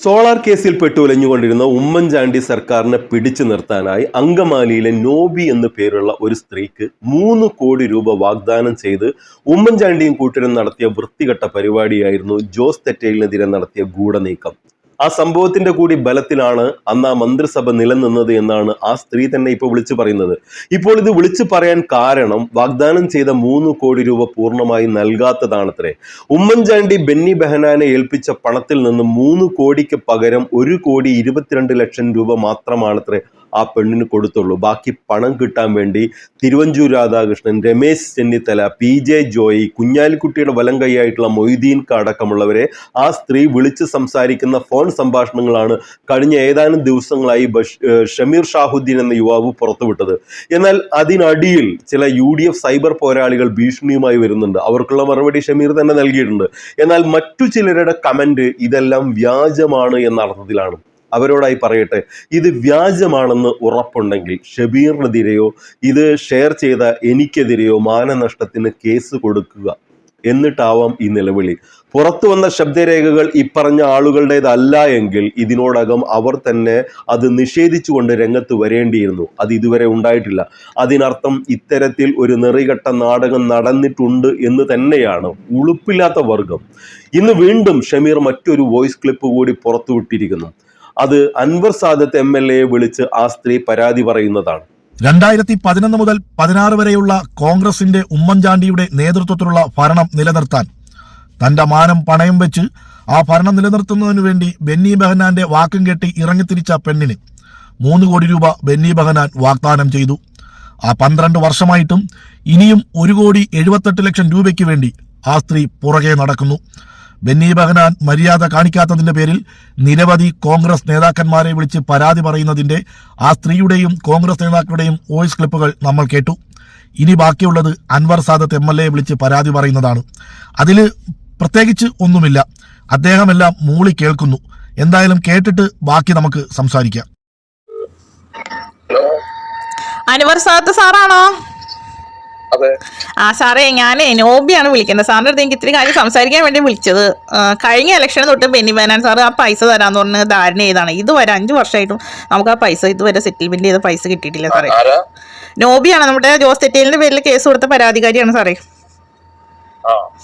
Solar കേസിൽ പെട്ടുലഞ്ഞുകൊണ്ടിരുന്ന ഉമ്മൻചാണ്ടി സർക്കാരിനെ പിടിച്ചു നിർത്താനായി അങ്കമാലിയിലെ നോബി എന്നു പേരുള്ള ഒരു സ്ത്രീക്ക് മൂന്ന് കോടി രൂപ വാഗ്ദാനം ചെയ്ത് ഉമ്മൻചാണ്ടിയും കൂട്ടരും നടത്തിയ വൃത്തികെട്ട പരിപാടിയായിരുന്നു ജോസ് തെറ്റയിലിനെതിരെ നടത്തിയ ഗൂഢനീക്കം. ആ സംഭവത്തിന്റെ കൂടി ബലത്തിലാണ് അന്ന് ആ മന്ത്രിസഭ നിലനിന്നത് എന്നാണ് ആ സ്ത്രീ തന്നെ ഇപ്പോൾ വിളിച്ചു പറയുന്നത്. ഇപ്പോൾ ഇത് വിളിച്ചു പറയാൻ കാരണം വാഗ്ദാനം ചെയ്ത മൂന്ന് കോടി രൂപ പൂർണമായി നൽകാത്തതാണത്രേ. ഉമ്മൻചാണ്ടി ബെന്നി ബെഹനാനെ ഏൽപ്പിച്ച പണത്തിൽ നിന്ന് മൂന്ന് കോടിക്ക് പകരം ഒരു കോടി ഇരുപത്തിരണ്ട് ലക്ഷം രൂപ മാത്രമാണത്രേ ആ പെണ്ണിന് കൊടുത്തുള്ളൂ. ബാക്കി പണം കിട്ടാൻ വേണ്ടി തിരുവഞ്ചൂർ രാധാകൃഷ്ണൻ രമേശ് ചെന്നിത്തല പി ജെ ജോയി കുഞ്ഞാലിക്കുട്ടിയുടെ വലം കൈയായിട്ടുള്ള മൊയ്തീൻ അടക്കമുള്ളവരെ ആ സ്ത്രീ വിളിച്ച് സംസാരിക്കുന്ന ഫോൺ സംഭാഷണങ്ങളാണ് കഴിഞ്ഞ ഏതാനും ദിവസങ്ങളായി ഷമീർ ഷാഹുദ്ദീൻ എന്ന യുവാവ് പുറത്തുവിട്ടത്. എന്നാൽ അതിനടിയിൽ ചില യു ഡി എഫ് സൈബർ പോരാളികൾ ഭീഷണിയുമായി വരുന്നുണ്ട്. അവർക്കുള്ള മറുപടി ഷമീർ തന്നെ നൽകിയിട്ടുണ്ട്. എന്നാൽ മറ്റു ചിലരുടെ കമന്റ് ഇതെല്ലാം വ്യാജമാണ് എന്ന അർത്ഥത്തിലാണ്. അവരോടായി പറയട്ടെ. ഇത് വ്യാജമാണെന്ന് ഉറപ്പുണ്ടെങ്കിൽ ഷബീറിനെതിരെയോ ഇത് ഷെയർ ചെയ്ത എനിക്കെതിരെയോ മാനനഷ്ടത്തിന് കേസ് കൊടുക്കുക എന്നിട്ടാവാം ഈ നിലവിളി. പുറത്തു വന്ന ശബ്ദരേഖകൾ ഇപ്പറഞ്ഞ ആളുകളുടേതല്ല എങ്കിൽ ഇതിനോടകം അവർ തന്നെ അത് നിഷേധിച്ചുകൊണ്ട് രംഗത്ത് വരേണ്ടിയിരുന്നു. അത് ഇതുവരെ ഉണ്ടായിട്ടില്ല. അതിനർത്ഥം ഇത്തരത്തിൽ ഒരു നിറികെട്ട നാടകം നടന്നിട്ടുണ്ട് എന്ന് തന്നെയാണ് ഉളുപ്പില്ലാത്ത വർഗം. ഇന്ന് വീണ്ടും ഷമീർ മറ്റൊരു വോയിസ് ക്ലിപ്പ് കൂടി പുറത്തുവിട്ടിരിക്കുന്നു. അത് അൻവർ സാദത്ത് എം എൽ എയെ വിളിച്ച് ആ സ്ത്രീ പരാതി പറയുന്നതാണ്. രണ്ടായിരത്തി പതിനൊന്ന് മുതൽ പതിനാറ് വരെയുള്ള കോൺഗ്രസിന്റെ ഉമ്മൻചാണ്ടിയുടെ നേതൃത്വത്തിലുള്ള ഭരണം നിലനിർത്താൻ തന്റെ മാനം പണയം വെച്ച് ആ ഭരണം നിലനിർത്തുന്നതിനു വേണ്ടി ബെന്നി ബഹനാന്റെ വാക്കും കെട്ടി ഇറങ്ങിത്തിരിച്ച പെണ്ണിന് മൂന്ന് കോടി രൂപ ബെന്നി ബഹനാൻ വാഗ്ദാനം ചെയ്തു. ആ പന്ത്രണ്ട് വർഷമായിട്ടും ഇനിയും ഒരു കോടി എഴുപത്തെട്ട് ലക്ഷം രൂപയ്ക്ക് വേണ്ടി ആ സ്ത്രീ പുറകെ നടക്കുന്നു. ബെന്നി ബഹനാൻ മര്യാദ കാണിക്കാത്തതിന്റെ പേരിൽ നിരവധി കോൺഗ്രസ് നേതാക്കന്മാരെ വിളിച്ച് പരാതി പറയുന്നതിന്റെ ആ സ്ത്രീയുടെയും കോൺഗ്രസ് നേതാക്കളുടെയും വോയിസ് ക്ലിപ്പുകൾ നമ്മൾ കേട്ടു. ഇനി ബാക്കിയുള്ളത് Anwar Sadath M L A വിളിച്ച് പരാതി പറയുന്നതാണ്. അതിൽ പ്രത്യേകിച്ച് ഒന്നുമില്ല. അദ്ദേഹമെല്ലാം മൂളി കേൾക്കുന്നു. എന്തായാലും കേട്ടിട്ട് ബാക്കി നമുക്ക് സംസാരിക്കാം. അനുവർ സാത്ത് സാറാണോ? ആ സാറേ ഞാൻ നോബിയാണ് വിളിക്കുന്നത്. സാറിന്റെ അടുത്ത് എനിക്ക് ഇത്തിരി കാര്യം സംസാരിക്കാൻ വേണ്ടി വിളിച്ചത്. കഴിഞ്ഞ ഇലക്ഷന് തൊട്ട് ബെന്നി ബനാൻ സാറ് ആ പൈസ തരാന്ന് പറഞ്ഞ ധാരണ ചെയ്താണ് ഇതുവരെ അഞ്ചു വർഷമായിട്ടും നമുക്ക് ആ പൈസ ഇതുവരെ സെറ്റിൽമെന്റ് ചെയ്ത പൈസ കിട്ടിയിട്ടില്ല സാറേ. നോബിയാണ്. നമ്മുടെ ജോസ് തെറ്റേലിന്റെ പേരിൽ കേസ് കൊടുത്ത പരാതിക്കാരിയാണ് സാറേ.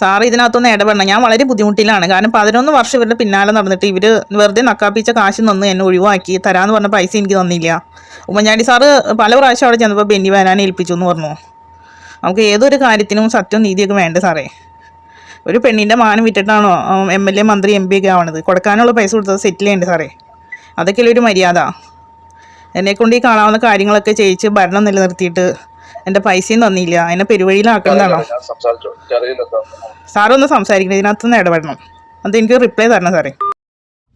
സാർ ഇതിനകത്തൊന്ന് ഇടപെടണം ഞാൻ വളരെ ബുദ്ധിമുട്ടിലാണ്. കാരണം പതിനൊന്ന് വർഷം ഇവരുടെ പിന്നാലെ നടന്നിട്ട് ഇവർ വെറുതെ നക്കാപ്പിച്ച കാശ് നിന്ന് എന്നെ ഒഴിവാക്കി തരാന്ന് പറഞ്ഞ പൈസ എനിക്ക് തന്നില്ല. ഉമ്മൻചാണ്ടി സാറ് പല പ്രാവശ്യം അവിടെ ചെന്നപ്പോൾ ബെന്നി വരാനെ ഏൽപ്പിച്ചു എന്ന് പറഞ്ഞു. നമുക്ക് ഏതൊരു കാര്യത്തിനും സത്യവും നീതിയൊക്കെ വേണ്ട സാറേ? ഒരു പെണ്ണിന്റെ മാനം വിറ്റിട്ടാണോ എം എൽ എ മന്ത്രി എം പി ഒക്കെ ആവണത്? കൊടുക്കാനുള്ള പൈസ കൊടുത്തത് സെറ്റിൽ ചെയ്യണ്ടേ സാറേ? അതൊക്കെയല്ലേ ഒരു മര്യാദ. എന്നെക്കൊണ്ട് ഈ കാണാവുന്ന കാര്യങ്ങളൊക്കെ ചെയ്യിച്ച് ഭരണം നിലനിർത്തിയിട്ട് എന്റെ പൈസയും തന്നില്ല. എന്നെ പെരുവഴിയിലാക്കുന്നതാണോ? സാറൊന്ന് സംസാരിക്കണം ഇതിനകത്തുനിന്ന് ഇടപെടണം. അത് എനിക്ക് റിപ്ലൈ തരണം സാറേ.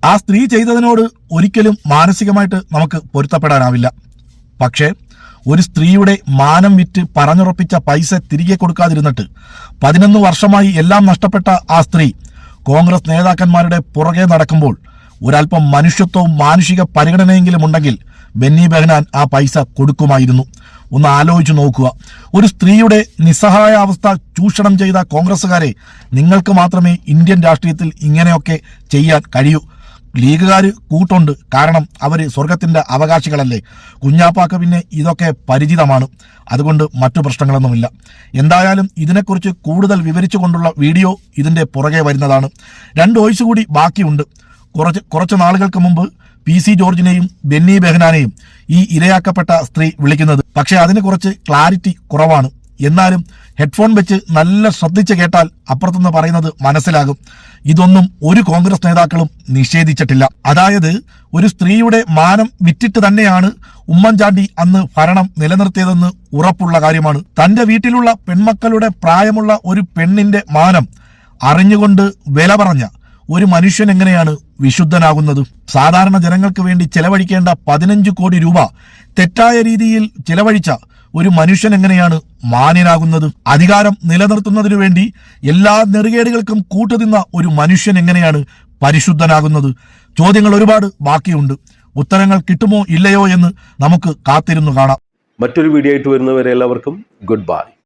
ആ സ്ത്രീ ചെയ്തതിനോട് ഒരിക്കലും മാനസികമായിട്ട് നമുക്ക് പൊരുത്തപ്പെടാനാവില്ല. പക്ഷേ ഒരു സ്ത്രീയുടെ മാനം വിറ്റ് പറഞ്ഞുറപ്പിച്ച പൈസ തിരികെ കൊടുക്കാതിരുന്നിട്ട് പതിനൊന്ന് വർഷമായി എല്ലാം നഷ്ടപ്പെട്ട ആ സ്ത്രീ കോൺഗ്രസ് നേതാക്കന്മാരുടെ പുറകെ നടക്കുമ്പോൾ ഒരല്പം മനുഷ്യത്വവും മാനുഷിക പരിഗണനയെങ്കിലും ഉണ്ടെങ്കിൽ ബെന്നി ബെഹനാൻ ആ പൈസ കൊടുക്കുമായിരുന്നു. ഒന്ന് ആലോചിച്ചു നോക്കുക. ഒരു സ്ത്രീയുടെ നിസ്സഹായ അവസ്ഥ ചൂഷണം ചെയ്ത കോൺഗ്രസ്സുകാരെ നിങ്ങൾക്ക് മാത്രമേ ഇന്ത്യൻ രാഷ്ട്രീയത്തിൽ ഇങ്ങനെയൊക്കെ ചെയ്യാൻ കഴിയൂ. ലീഗുകാർ കൂട്ടുണ്ട്. കാരണം അവർ സ്വർഗത്തിന്റെ അവകാശികളല്ലേ. കുഞ്ഞാപ്പാക്ക് പിന്നെ ഇതൊക്കെ പരിചിതമാണ്. അതുകൊണ്ട് മറ്റു പ്രശ്നങ്ങളൊന്നുമില്ല. എന്തായാലും ഇതിനെക്കുറിച്ച് കൂടുതൽ വിവരിച്ചുകൊണ്ടുള്ള വീഡിയോ ഇതിന്റെ പുറകെ വരുന്നതാണ്. രണ്ട് വോയിസ് കൂടി ബാക്കിയുണ്ട്. കുറച്ച് കുറച്ച് നാളുകൾക്ക് മുമ്പ് പി സി ജോർജിനെയും ബെന്നി ബെഹനാനെയും ഈ ഇരയാക്കപ്പെട്ട സ്ത്രീ വിളിക്കുന്നത്. പക്ഷേ അതിന് കുറച്ച് ക്ലാരിറ്റി കുറവാണ്. എന്നാലും ഹെഡ്ഫോൺ വെച്ച് നല്ല ശ്രദ്ധിച്ച് കേട്ടാൽ അപ്പുറത്തുനിന്ന് പറയുന്നത് മനസ്സിലാകും. ഇതൊന്നും ഒരു കോൺഗ്രസ് നേതാക്കളും നിഷേധിച്ചിട്ടില്ല. അതായത് ഒരു സ്ത്രീയുടെ മാനം വിറ്റിട്ട് തന്നെയാണ് ഉമ്മൻചാണ്ടി അന്ന് ഭരണം നിലനിർത്തിയതെന്ന് ഉറപ്പുള്ള കാര്യമാണ്. തന്റെ വീട്ടിലുള്ള പെൺമക്കളുടെ പ്രായമുള്ള ഒരു പെണ്ണിന്റെ മാനം അറിഞ്ഞുകൊണ്ട് വില പറഞ്ഞ ഒരു മനുഷ്യൻ എങ്ങനെയാണ് വിശുദ്ധനാകുന്നത്? സാധാരണ ജനങ്ങൾക്ക് വേണ്ടി ചെലവഴിക്കേണ്ട പതിനഞ്ച് കോടി രൂപ തെറ്റായ രീതിയിൽ ചെലവഴിച്ച ഒരു മനുഷ്യൻ എങ്ങനെയാണ് മാന്യനാകുന്നത്? അധികാരം നിലനിർത്തുന്നതിനു വേണ്ടി എല്ലാ നെറുകേടുകൾക്കും കൂട്ടുനിന്ന ഒരു മനുഷ്യൻ എങ്ങനെയാണ് പരിശുദ്ധനാകുന്നത്? ചോദ്യങ്ങൾ ഒരുപാട് ബാക്കിയുണ്ട്. ഉത്തരങ്ങൾ കിട്ടുമോ ഇല്ലയോ എന്ന് നമുക്ക് കാത്തിരുന്നു കാണാം. മറ്റൊരു വീഡിയോ ആയിട്ട് വരുന്നവരെ എല്ലാവർക്കും ഗുഡ് ബൈ